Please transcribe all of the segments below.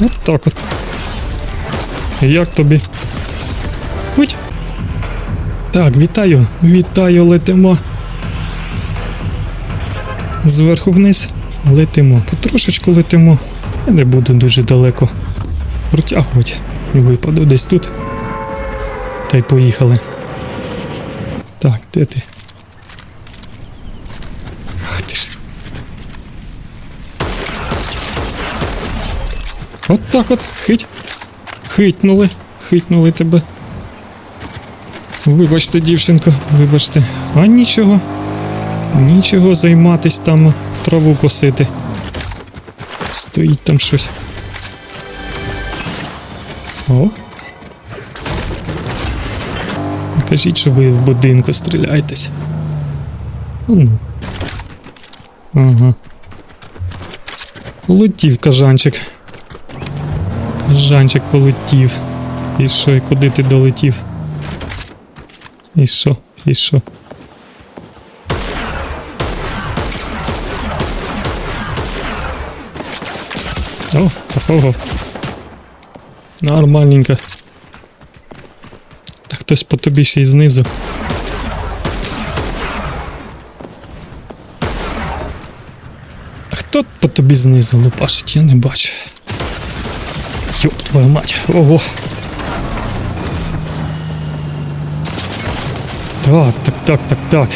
От так от. Як тобі? Будь. Так, вітаю, вітаю, летимо. Зверху вниз летимо. Потрошечку летимо. Я не буду дуже далеко протягувати. і Випаду десь тут. Та й поїхали. Так, де ти? От так от, хить. Хитнули, хитнули тебе. Вибачте, дівчинко, вибачте. А нічого. Нічого займатись там, траву косити. Стоїть там щось. О. Кажіть, що ви в будинку стріляєтесь. Ну. Ага. Полетів кажанчик. Кажанчик полетів. І що, і куди ти долетів? І що? І що? О, такого. Нормальненько. Та хтось по тобі ще й знизу. А хто по тобі знизу лупашить, я не бачу. Йоп, твою мать. Ого. Так, так, так, так, так.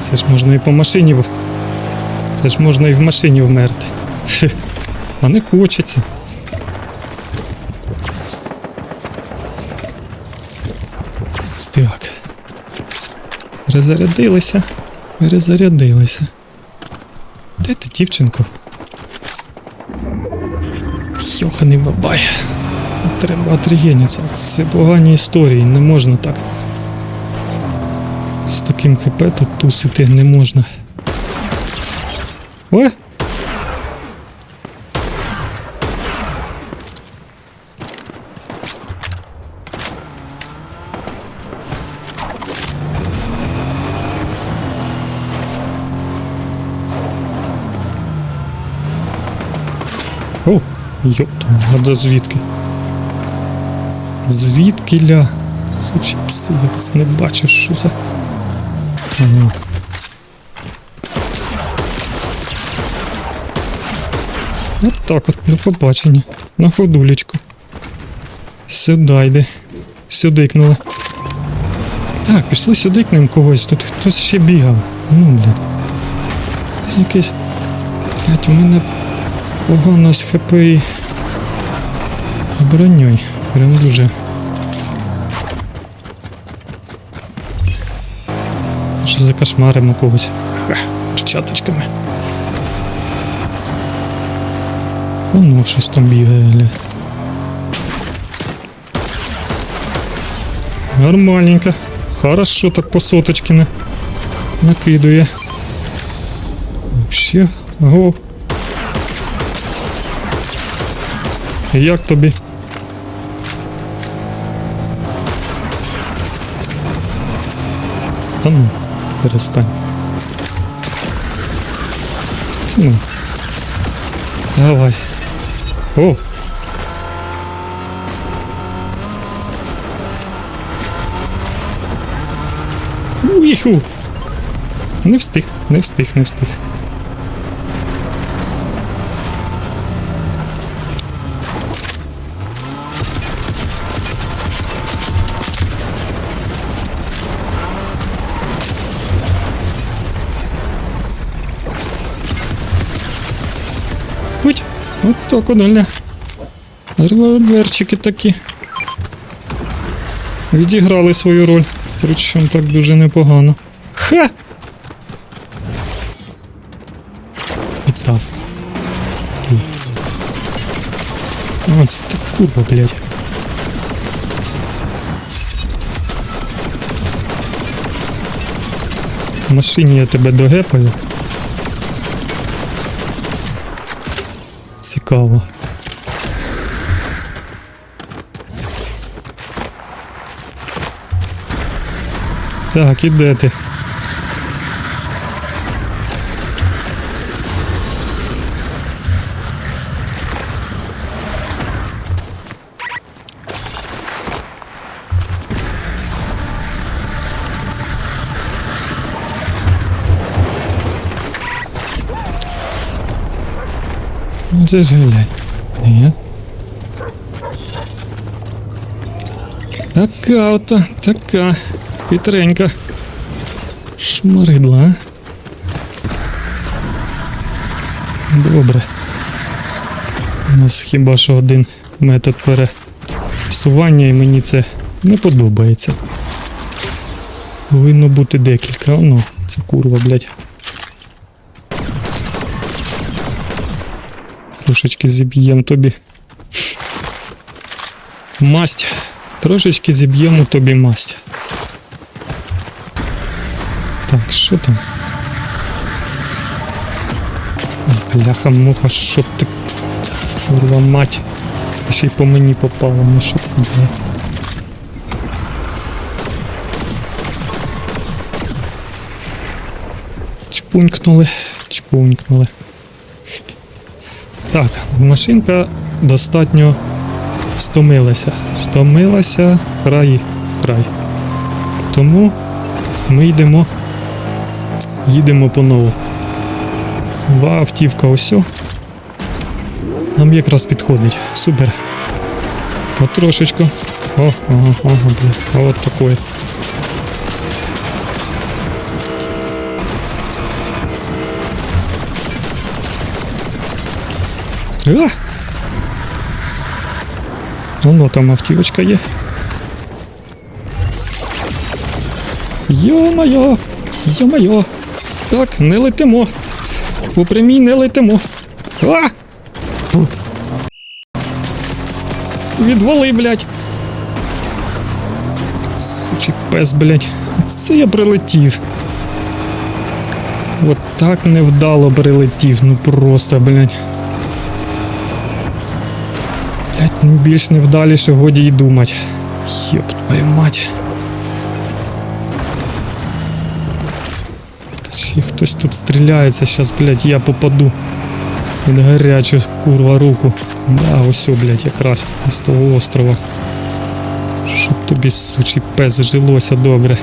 Це ж можна і по машині. Це ж можна і в машині вмерти. Хе. А не хочеться. Так. Перезарядилися. Перезарядилися. Де ти, дівчинко? Йоханий бабай. Треба отрігеніться. Це погані історії, не можна так. З таким хп тут тусити не можна. О! О, йопту, а звідки? Звідки ля? Сучі пси, я вас не бачу, що за. Ага. От так от, до побачення. На ходулечку. Сюди йди. Сюди кнули. Так, пішли сюди к ним когось. Тут хтось ще бігав. Ну, блін. Якийсь. Блять, у мене погано з ХП і броньою. Прям дуже. Що за кошмаримо когось. Перчаточками. Ну, щось там бігає, гля. Нормальненько. Хорошо так по соточки на... накидує. Вообще. Ого. Як тобі? Та ну, перестань. Ну. Давай. О! Уіху! Не встиг, не встиг, не встиг. От так одальне. Револьверчики такі. Відіграли свою роль. Причому так дуже непогано. Ха! І так. О, це так курва, блядь. В машині я тебе догепаю. Цікаво. Так, і де ти? Це ж глянь. Ні. Така ота, така. Хитренька. Шмаридла, а? Добре. У нас хіба що один метод пересування, і мені це не подобається. Повинно бути декілька. Ну, це курва, блядь. Трошечки зіб'єм тобі. Масть. Трошечки зіб'ємо тобі масть. Так, що там? Бляха, муха, що ти. Курва мать. Ще й по мені попало, ну що ти? Чпунькнули, чпунькнули. Так, машинка достатньо стомилася. Стомилася край край. Тому ми йдемо. Їдемо по нову. Автівка усьо. Нам якраз підходить. Супер. Потрошечку. О, ага, ага, бля. От такое. А! Воно там автівочка є. Йо-моє! Йо-моє! Так, не летимо. У прямій не летимо. А! Відвали, блядь. Сучий пес, блядь. Це я прилетів. От так невдало прилетів, ну просто, блядь. Блять, ну більш невдаліше годі й думать. Йоп твою мать. Та ще хтось тут стріляється, щас, блять, я попаду. Під гарячу курва руку. Да, ось, о, блять, якраз з того острова. Щоб тобі, сучий пес, жилося добре.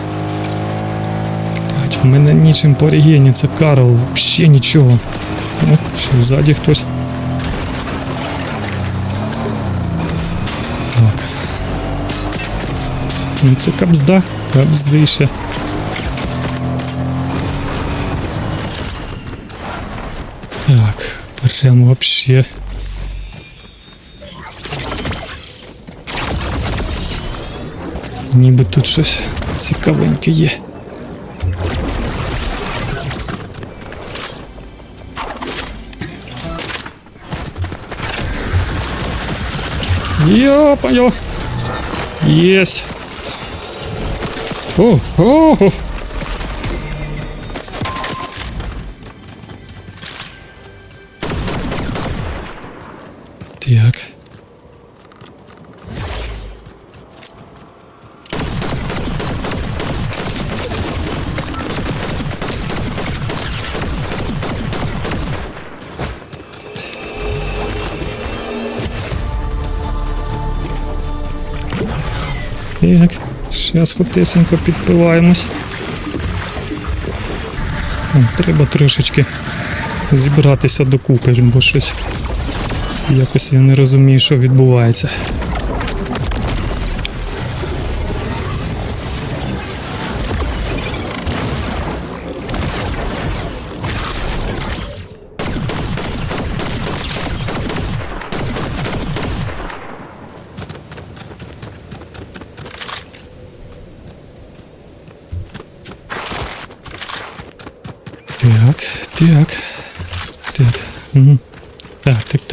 Блять, в мене нічим порігені, це Карл, вообще нічого. О, ще ззаді хтось. це кабзда, кабздище. Так, прям вообще. Ніби тут щось цікавеньке є. Йо-моё! Есть! О, о, о. Так. Так, зараз хотисенько підпиваємось. Треба трошечки зібратися докупи, бо щось якось я не розумію, що відбувається.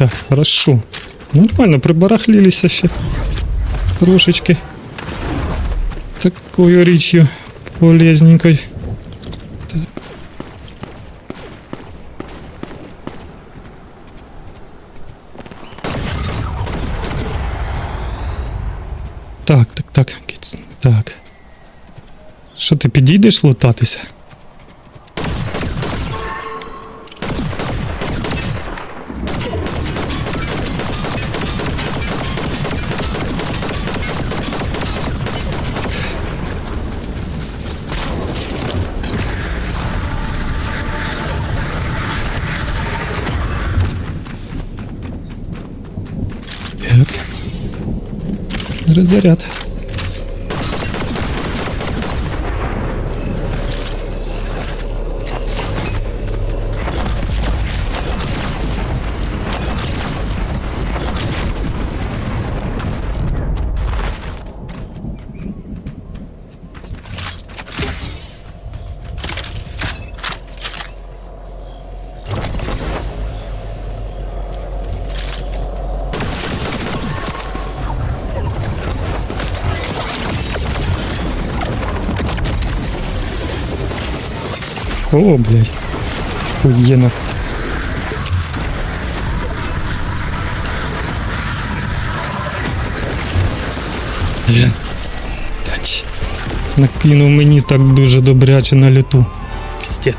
Так, так, так, хорошо. Нормально, прибарахлилися ще. Трошечки. Такою річчю полезненькою. Так. Так, так, так, киць, так. Що ти підійдеш лутатися? Перезаряд. О, блядь. Блядь. Накинув мені так дуже добряче на літу. Пістет.